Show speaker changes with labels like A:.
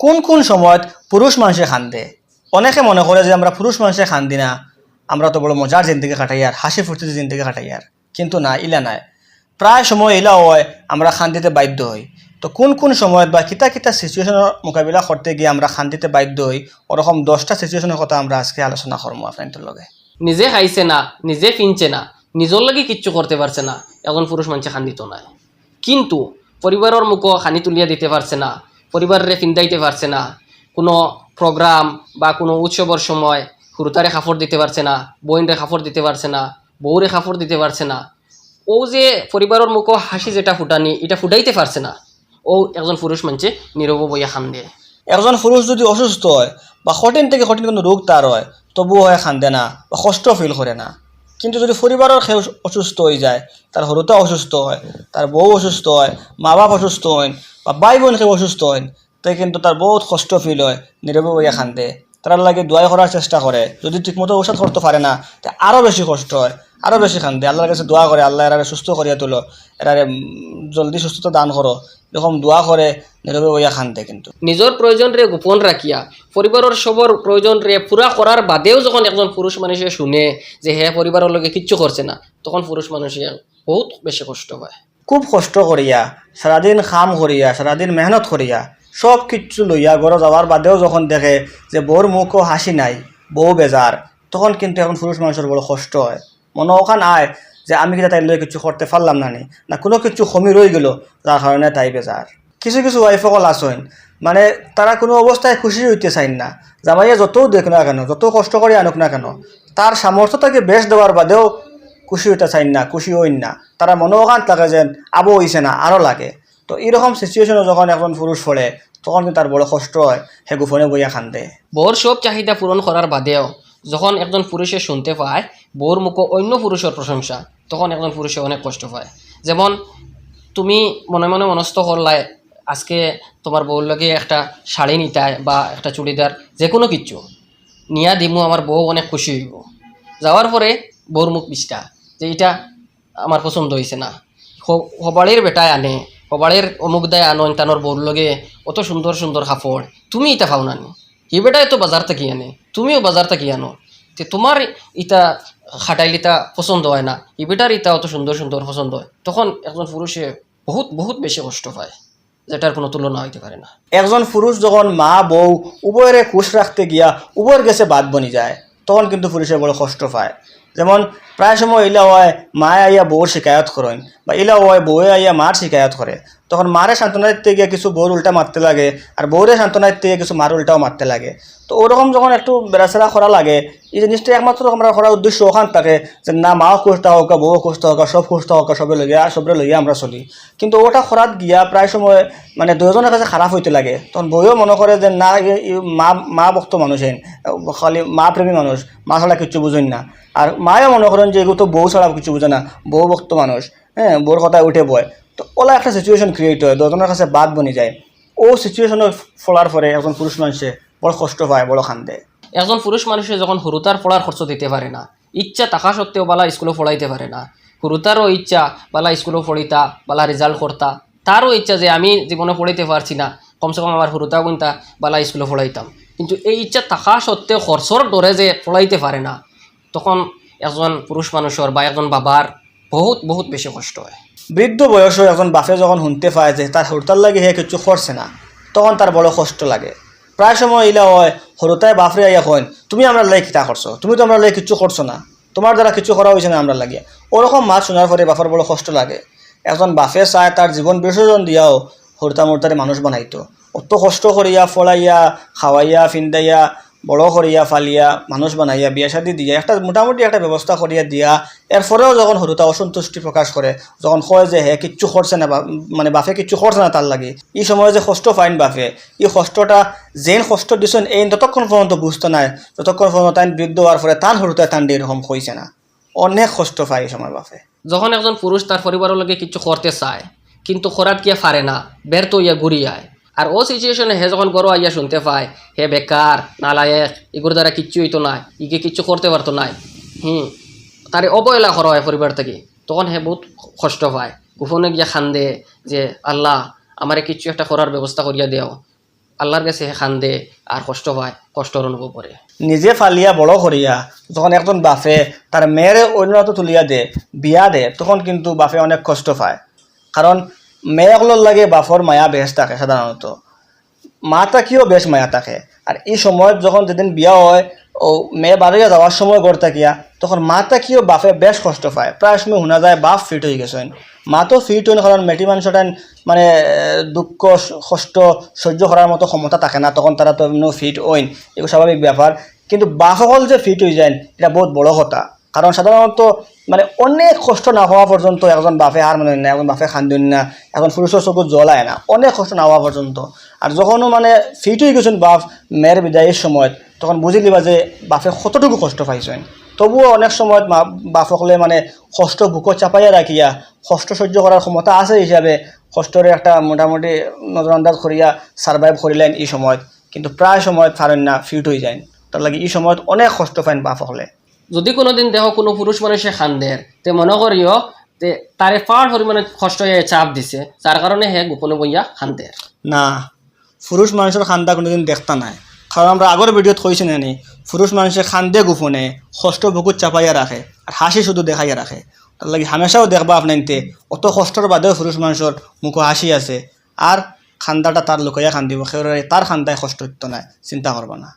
A: কোন কোন সময়ত পুরুষ মানুষে খান্দে? অনেকে মনে করে যে আমরা পুরুষ মানুষে খান্দি না। আমরা তো বড় মজার জিন্দগি কাটাই আর হাসি ফুর্তিতে জিন্দগি কাটাই আর কিন্তু না, ইলা নাই। প্রায় সময় ইলা হয়, আমরা খান্দিতে বাধ্য হই। তো কোন কোন সময়ত বা কিতা কিতা সিচুয়েশনের মোকাবিলা করতে গিয়ে আমরা খান্দিতে বাধ্য হই, ওরকম দশটা সিচুয়েশনের কথা আমরা আজকে আলোচনা করব আপনাদের লগে।
B: নিজে খাইছে না, নিজে ফিনছে না নিজর লাগি কিচ্ছু করতে পারছে না, এখন পুরুষ মানুষে খান্দিত নাই। কিন্তু পরিবারের মুখ খানি তুলিয়া দিতে পারছে না পরিবারের ফিন্দাইতে পারছে না। কোনো প্রোগ্রাম বা কোনো উৎসবের সময় হুরুতারে খাফড় দিতে পারছে না, বইনরে খাফড় দিতে পারছে না, বউরে খাফড় দিতে পারছে না। ও যে পরিবারের মুখ হাসি যেটা ফুটানি, এটা ফুটাইতে পারছে না। ও একজন পুরুষ মানছে, নীরব বইয়া খান দিয়ে
A: একজন পুরুষ যদি অসুস্থ হয় বা কঠিন থেকে কঠিন কোনো রোগ তার হয়, তবুও হয় খান্দে না বা কষ্ট ফিল করে না। কিন্তু যদি পরিবারের সে অসুস্থ হয়ে যায়, তার হরুতা অসুস্থ হয়, তার বউ অসুস্থ হয় মা বাপ অসুস্থ হয় বা বাই বোন কেউ অসুস্থ হয় তাই কিন্তু তার বহুত কষ্ট ফিল হয়, নীরবে বইয়া খান্দে। তার লাগে দোয়াই করার চেষ্টা করে, যদি ঠিকমতো ঔষধ করতে পারে না তা আরও বেশি কষ্ট হয়। আরও বেশি খান্দে আল্লাহর কাছে দোয়া করে আল্লাহ এরারে সুস্থ করিয়া তোলো এরারে জলদি সুস্থতা দান করো। এরকম দোয়া করে নীরবে কিন্তু।
B: নিজের প্রয়োজন রে গোপন রাখিয়া পরিবারের সবর প্রয়োজন রে পুরা করার বাদেও যখন একজন পুরুষ মানুষে শুনে যে হ্যাঁ পরিবারের লগে কিচ্ছু করছে না তখন পুরুষ মানুষে বহুত বেশি কষ্ট হয়
A: খুব কষ্ট করিয়া সারাদিন খাম করিয়া সারাদিন মেহনত করিয়া সব কিচ্ছু লইয়া ঘরে যাওয়ার বাদেও যখন দেখে যে বউর মুখও হাসি নাই বউ বেজার তখন কিন্তু এখন পুরুষ মানুষের বড় কষ্ট হয়। মনে ওখান আয় যে আমি কিনা তাই লই কিছু করতে পারলাম না নি। না, কোনো কিছু কমি রয়ে গেল যার কারণে তাই বেজার কিছু কিছু ওয়াইফসকল আসেন মানে তারা কোনো অবস্থায় খুশি হইতে চাইন না। জামাইয়া যতও দেখ না কেন যত কষ্ট করে আনুক না কেন তার সামর্থ্যটাকে বেশ দেওয়ার বাদেও খুশি হইতে চাইন না খুশি হইন না। তারা মনোকান থাকে যেন আবো হইছে না আরও লাগে। তো এরকম সিচুয়েশনে যখন একজন পুরুষ পড়ে তখন কিন্তু তার বড় কষ্ট হয় সে গোপনে বইয়া খান্দে
B: বউর সব চাহিদা পূরণ করার বাদেও যখন একজন পুরুষে শুনতে পায় বউর মুখ অন্য পুরুষের প্রশংসা তখন একজন পুরুষে অনেক কষ্ট পায়। যেমন, তুমি মনে মনে মনস্থ করলাই আজকে তোমার বউর লগে একটা শাড়ি নিতায় বা একটা চুড়িদার যে কোনো কিচ্ছু নিয়া দিমু আমার বউ অনেক খুশি হইব। যাওয়ার পরে বউর মুখ বিষ্টা যে এটা আমার পছন্দ হয়েছে না। হবাড়ির বেটায় আনে হবাড়ির অমুক দায় আনন তানোর বউর লগে অত সুন্দর সুন্দর কাপড় তুমি এটা পাও নানি। ই বেটায় তো বাজার থেকে আনে, তুমিও বাজার থেকে আনো। তে তোমার ইটা খাটাইল ইটা পছন্দ হয় না ই বেটার ইটা অত সুন্দর সুন্দর পছন্দ হয়। তখন একজন পুরুষে বহুত বহুত বেশি কষ্ট পায়, যেটার কোনো তুলনা হইতে পারে না।
A: একজন পুরুষ যখন মা, বউ উভয়ের খুশ রাখতে গিয়া উভয়ের গেছে বাদ বনি যায়, তখন কিন্তু পুরুষের বড় কষ্ট পায়। যেমন প্রায় সময় ইলা হয়, মায়ে আইয়া বউর শিকায়ত করেন বা ইলা হয়, বউয়ে আইয়া মার শিকায়ত করে। তখন মারে সান্ত্বনা দিতে গিয়ে কিছু বউর উল্টা মারতে লাগে, আর বউরে সান্ত্বনা দিতে গিয়ে কিছু মার উল্টাও মারতে লাগে। তো ওরকম যখন একটু বেড়াচেরা করা লাগে, এই জিনিসটা একমাত্র আমরা করার উদ্দেশ্য ওখান থাকে যে না, মাও খুশ থাকা বউও খুশ থাকা সব খুশ থাকা সবে লইয়া, সবরে লইয়া আমরা চলি। কিন্তু ওটা করাত গিয়া প্রায় সময় মানে দুজনের কাছে খারাপ হইতে লাগে। তখন বইও মনে করে যে না মা মা ভক্ত মানুষ হেন, খালি মা প্রেমী মানুষ, মা ছাড়া কিচ্ছু বুঝেন না। আর মায়েও মনে করেন যে এগুলো তো বউ ছাড়া কিছু বুঝে না, বউ ভক্ত মানুষ। হ্যাঁ বউর কথায় উঠে বয়। তো ওলা একটা সিচুয়েশন ক্রিয়েট হয় দুজনের কাছে বাদ বনি যায়। ও সিচুয়েশনে ফলার পরে একজন পুরুষ মানুষে বড় কষ্ট পায় বড় খান্দে।
B: একজন পুরুষ মানুষে যখন হুরুতার পড়ার খরচ দিতে পারে না, ইচ্ছা থাকা সত্ত্বেও বালা স্কুলে পড়াইতে পারে না। হুরুতারও ইচ্ছা বালা স্কুলে পড়িতা বালা রেজাল্ট করতা। তারও ইচ্ছা যে আমি জীবনে পড়াইতে পারছি না, কমসে কম আমার হুরুতা গুনতা বালা স্কুলে পড়াইতাম কিন্তু এই ইচ্ছা থাকা সত্ত্বেও খরচর ডরে যে পড়াইতে পারে না, তখন একজন পুরুষ মানুষের বা একজন বাবার বহুত বহুত বেশি কষ্ট হয়।
A: বৃদ্ধ বয়সে একজন বাপে যখন শুনতে পায় যে তার হরতাল লাগে হে কিছু করছে না, তখন তার বড় কষ্ট লাগে। প্রায় সময় ইলা হয় হরতায় বাপরে আইয়া কইন তুমি আমরা লাই কিতা করছ তুমি তো আমরা লাই কিছু করছ না? তোমার দ্বারা কিছু করা হয়েছে না আমরা লাগিয়া ওরকম মাছ শোনার পরে বাপের বড় কষ্ট লাগে। একজন বাপে চায় তার জীবন বিসর্জন দিয়াও হরতা মরতারে মানুষ বানাইতো। অত কষ্ট করিয়া ফলাইয়া খাওয়াইয়া ফিন্দাইয়া বড় করিয়া ফালিয়া, মানুষ বানাইয়া, বিয়া শাদি দিয়া, একটা মোটামুটি একটা ব্যবস্থা করিয়া দিয়া, এরপরেও যখন হরুতা অসন্তুষ্টি প্রকাশ করে যখন কয় যে হে কিচ্ছু করছে না মানে বাপে কিচ্ছু করছে না তার লাগে এই সময় যে কষ্ট পাইন বাপে এই কষ্টটা যেন কষ্ট দিছেন এই ততক্ষণ পর্যন্ত বুঝতে নাই, ততক্ষণ পর্যন্ত তাই বৃদ্ধ হওয়ার পরে তান হরুতায় তান এরকম কইছে না। অনেক কষ্ট পায় এই সময় বাপে।
B: যখন একজন পুরুষ তার পরিবারের লগে কিছু করতে চায়, কিন্তু খরাত গিয়ে পারে না ব্যর্থ ইয়া ঘুরি আয়। আর ও সিচুয়েশনে হে যখন গরো আইয়া শুনতে পায়, হে বেকার, নালায়েক, এগুলোর দ্বারা কিচ্ছু হইতো নাই ইকে কিচ্ছু করতে পারতো নাই। হুম, তারে অবহেলা করা হয় পরিবার থেকে। তখন হে বহুত কষ্ট পায়। গোপনে গিয়া খান্দে যে, আল্লাহ, আমারে কিচ্ছু একটা করার ব্যবস্থা করিয়া দেও আল্লাহর কাছে খান্দে আর কষ্ট পায়, কষ্টর অনুভব করে।
A: নিজে ফালিয়া বড় করিয়া, যখন একজন বাফে তার মেয়েরে অন্যত তুলিয়া দে, বিয়া দে, তখন কিন্তু বাফে অনেক কষ্ট পায়। কারণ মেয়েগুলোর লাগে বাফর মায়া বেশ থাকে সাধারণত মা তাকিও বেশ মায়া থাকে? আর এই সময়ত যখন যেদিন বিয়া হয়, ও, মেয়ে বাড়িয়া যাওয়ার সময় গড় থাকিয়া তখন মা তাকিও বাপে বেশ কষ্ট পায়? প্রায় সময় শোনা যায়, বাপ ফিট হয়ে গেছেন মা তো ফিট হন কারণ মেটি মানুষটান মানে দুঃখ, কষ্ট, সহ্য করার মতো ক্ষমতা থাকে না, তখন তারা তো ফিট হইন এগুলো স্বাভাবিক ব্যাপার কিন্তু বাপসকল যে ফিট হয়ে যায়, এটা বহুত বড় কথা। কারণ সাধারণত মানে অনেক কষ্ট না হওয়া পর্যন্ত একজন বাপে হার মানে না, একজন বাপে খান্দুন না একজন পুরুষের চকুত জ্বলায় না, অনেক কষ্ট না হওয়া পর্যন্ত। আর যখনও মানে ফিট হয়ে গেছেন বাপ, মেয়ের বিদায়ের সময়ত, তখন বুঝি লিবা যে বাপে কতটুকু কষ্ট পাইছেন। তবুও অনেক সময়ত মা বাপসকলে মানে কষ্ট বুকত চাপাইয়া রাখিয়া কষ্ট সহ্য করার ক্ষমতা আছে হিসাবে কষ্টরে একটা মোটামুটি নজর আন্দাজ করিয়া সার্ভাইভ করিলেন এই সময়ত। কিন্তু প্রায় সময়ত পারেন না ফিট হয়ে যায়। তার লাগে এই সময়ত অনেক কষ্ট পাইন বাপসকলে
B: যদি কোনোদিন দেখো কোনো পুরুষ মানুষে খান্দের তে মনে করিও তে তারে ফার পরিমাণে কষ্ট হয়ে চাপ দিছে যার কারণে হে গোপনে বইয়া খান্দের
A: না, পুরুষ মানুষের খান্দা কোনোদিন দেখতা নাই। কারণ আমরা আগের ভিডিওত কইছি নানি পুরুষ মানুষে খান্দে গোপনে কষ্ট বুকুত চাপাইয়া রাখে আর হাসি শুধু দেখাইয়া রাখে তার লাগে হামেশাও দেখবা আপনাইতে অত কষ্টর বাদেও পুরুষ মানুষের মুখ হাসি আছে। আর খান্দাটা তার লুকাইয়া খান্দিব সেউরে তার খান্দায় কষ্ট নাই, চিন্তা করবা না।